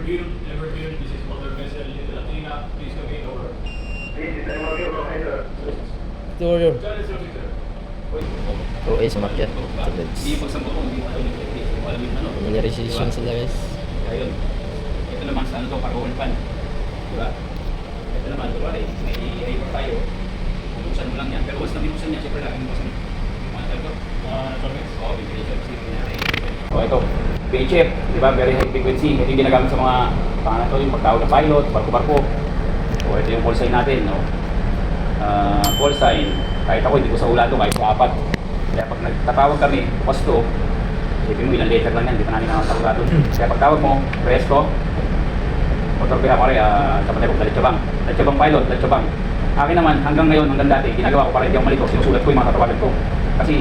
Everview, Everview, this is motor vessel Little Latina, please convey over. Victoria. Channel service, sir. Oo, eh, sumakyan. Tulods. Hindi pagsambot ko, hindi ko alam yung hindi ko alam yung ano. Familiarization sila guys. Kaya yun. Ito naman sa ano to, para pan. Diba? Ito naman, kunwari, may i-report tayo. Bubuksan mo lang yan. Pero once na binuksan niya, siyempre lagi buksan mo. Mga talaga. Uh, permits. Oo, ventilation. Kasi kunyari. O ito, VHF, di ba? Very high frequency. Ito yung ginagamit sa mga pangalan to, yung pagtawag ng pilot, barko-barko. O ito yung call sign natin, no? Ah, call sign. Kahit ako, hindi ko sa ulado, kahit sa apat. Kaya pag nagtatawag kami, bukas to, isipin mo ilang letter lang yan, hindi pa namin nakakatawag doon. Kaya pag tawag mo, presto, motor kaya pare, uh, sa patay ko, Latchabang. Latchabang pilot, Latchabang. Akin naman, hanggang ngayon, hanggang dati, ginagawa ko para hindi ako malito, sinusulat ko yung mga tatawagan ko. Kasi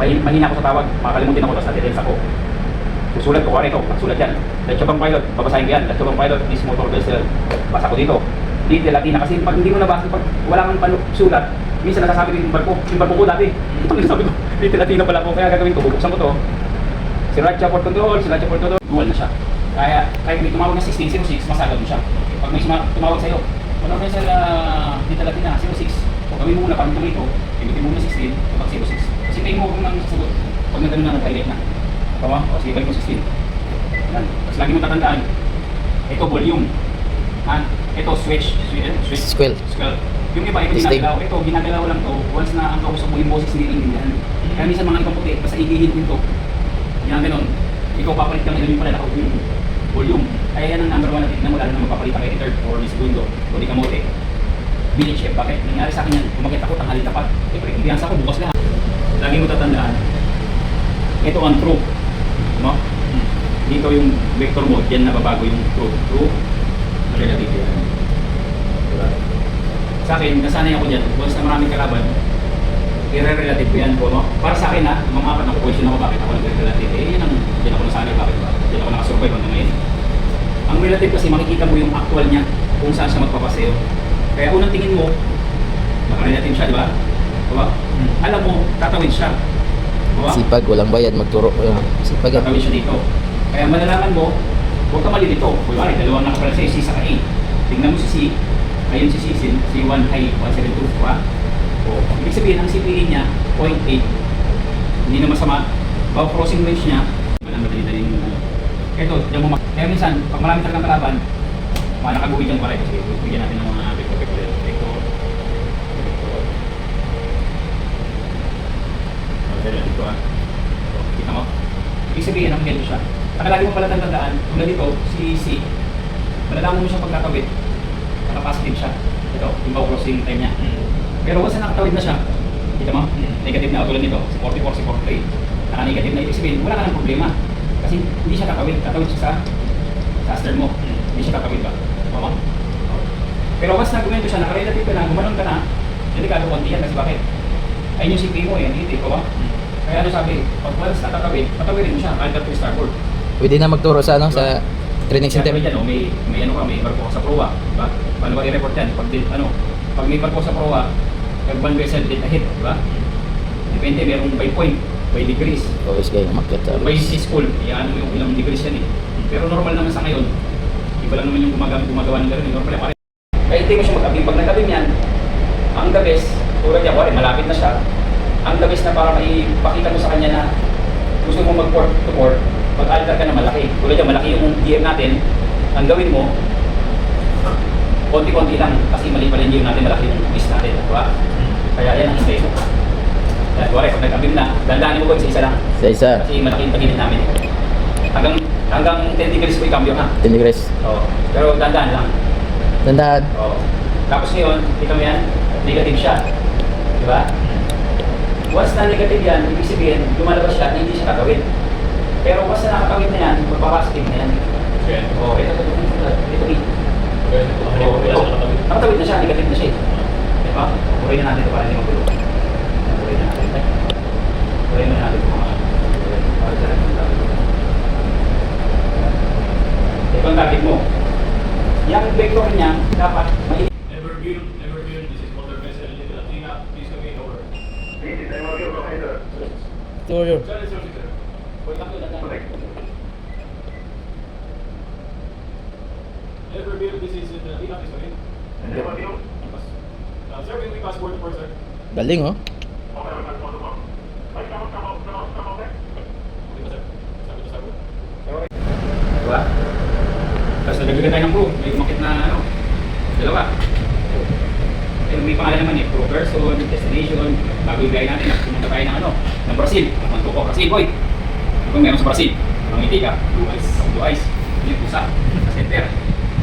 may, mahina ako sa tawag, makakalimutin ako, tapos nadetense ako. Susulat ko, kuwari ito, nagsulat yan. Latchabang pilot, babasahin ko yan. Latchabang pilot, this motor vessel. Basa ko dito. Dito Latina kasi pag hindi mo nabasa, pag wala kang sulat, minsan nasasabi ko yung barko, yung barko ko dati. Ito nasabi ko, dito Latina pala ako, kaya gagawin ko, bubuksan ko to. Si Ratcha Port Control, si Ratcha Port Control, dual na siya. Kaya, kahit may tumawag na 1606, masagad mo siya. Pag may tumawag sa'yo, wala kayo sa uh, dito Latina, 06. O gawin mo muna, pag tumito, pinutin mo muna 16, kapag 06. Kasi kayo mo kung nang sagot, pag nagano na nag-highlight na. Tama? O sige, balik mo 16. Yan. Tapos lagi mo tatandaan, ito volume. Ha? Ito switch. Switch. switch. Squel. Swell. Yung iba, ito Sting. ginagalaw. Ito, ginagalaw lang to. Once na ang kausap mo yung boses, hindi intindihan. Kaya minsan mga ibang puti, basta igihin din to. Yan, ganun. Ikaw papalit kang yung pala naka yung volume. Kaya yan ang number one na tignan mo, lalo na magpapalit ka kay third or ni segundo. O di kamote. Binig chef, bakit? Nangyari sa akin yan, kumakit ako, tanghali tapat. Siyempre, kumpiyansa ko, bukas lahat. Lagi mo tatandaan, ito ang true. No? Dito yung vector mo, dyan nababago yung true. True, relative yan. Diba? Sa akin, nasanay ako dyan, once na maraming kalaban, i-relative ko yan po, no? Para sa akin ha, mga apat na question ako, bakit ako nag-relative? Eh, yan ang, dyan ako nasanay, bakit ba? Dyan ako nakasurvive hanggang ngayon. Ang relative kasi makikita mo yung actual niya, kung saan siya magpapaseo. Kaya unang tingin mo, nakarelative siya, di ba? Diba? Alam mo, tatawid siya. Sipag, walang bayad, magturo. Ayun, Sipag. Tatawid siya dito. Kaya malalaman mo, huwag ka mali dito. Kunwari, dalawang nakapala sa'yo, C sa A. Tingnan mo si C. Ayun si C, si, si 1 high, 172, diba? O, ibig sabihin, ang CPA niya, 0.8. Hindi na masama. Bawa crossing range niya, walang madali-dali yung ano. Ito, diyan mo Kaya minsan, pag marami talagang kalaban, mga nakaguhit yung pareho. Sige, bigyan natin ng mga vector, vector, vector. Vector. Okay, dito ah. So, Kita mo? Ibig sabihin, ang ganito siya. Saka lagi mo pala tandaan, tulad dito, si C, malalaman mo siya pagkatawid. Nakapositive siya. Ito, yung bow crossing time niya. Pero once na nakatawid na siya, kita mo, negative na tulad nito, si 44, si 43. Naka-negative na, ibig sabihin, wala ka ng problema. Kasi hindi siya kakawid, kakawid siya sa, sa stern mo. Hindi siya kakawid ba? Tama? Pero once na gumento siya, naka-relative ka na, gumanon ka na, delikado konti yan kasi bakit? Ayun yung CP mo eh, hindi ko ba? Kaya ano sabi, pag once nakatawid, patawirin mo siya, either to starboard. Pwede na magturo sa ano, sa training Kaya center. kami dyan, oh, may, may ano ka, may barko ka sa proa. Diba? Paano ba i-report yan? Pag, di- ano, pag may barko sa proa, pag one vessel did ahead, diba? Depende, merong by point, by degrees. Always kayo umakyat sa By school, yan yung ilang degrees yan eh. Pero normal naman sa ngayon, iba lang naman yung gumagamit, gumagawa ng gano'n. eh. Normal pare. Kaya hindi mo siya mag-abing. Pag nag yan, ang the best, tulad niya, wari, malapit na siya. Ang best na para maipakita mo sa kanya na gusto mo mag-port to port, mag-alter ka na malaki. Tulad niya, malaki yung DM natin, ang gawin mo, konti-konti lang kasi mali pa rin yung natin malaki yung miss natin, di ba? Kaya yan ang stay. Kaya kuwari, pag nag-abim na, dandaanin mo ko isa lang. Sa isa, Kasi malaki yung taginit namin. Hanggang hanggang 10 degrees po yung cambio ha. tinigres. Oo. Pero dandaan lang. Tandaan. Oo. Tapos ngayon, kita mo yan, negative siya. Di ba? Once na negative yan, ibig sabihin, lumalabas siya, hindi siya kakawin. Pero once na nakakawin na yan, magpapositive na yan. Okay. Oo, ito, ito, ito, ito, ito, ito. Okay. Oo, ito. Nakatawid na siya, negative na siya. eh. Di ba? Purihin na natin ito para hindi magulo. Purihin na natin ito. Purihin na natin ito mga para sa rin Ito ang target mo. Yung vector niya, dapat may Everview, Everview, this is motor vessel Little Latina, please convey over. Wait lang. Ever been, this is in the right? Pas- Uh, sir, can we passport for sir? Galing oh. Diba? Tapos nagaganda ng crew. May umakit na ano. Dalawa. May pangalan naman eh. Pro person, destination. Bago yung natin. Pumunta tayo ng ano. Ng Brazil. Pumunta ko. Brazil boy. Kung meron sa Brazil. Mangiti ka. Blue eyes. Blue eyes. Yung pusa. Sa center.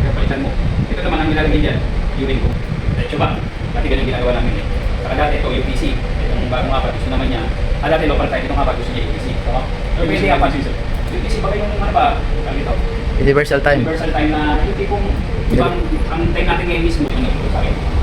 Kaya palitan mo. Ito naman ang nilalagay dyan. Urine ko. Diretso ba? Dati ganun ginagawa namin eh. Saka dati ito yung PC. Itong bagong apat. Gusto naman niya. Ah, dati local tayo. Itong apat. Gusto niya yung PC. Tama? Yung PC apat. Yung PC ba yung ano ba? Tawag ito? Universal time. Universal time na yung tipong ibang ang time natin ngayon mismo yung nagturo sa akin.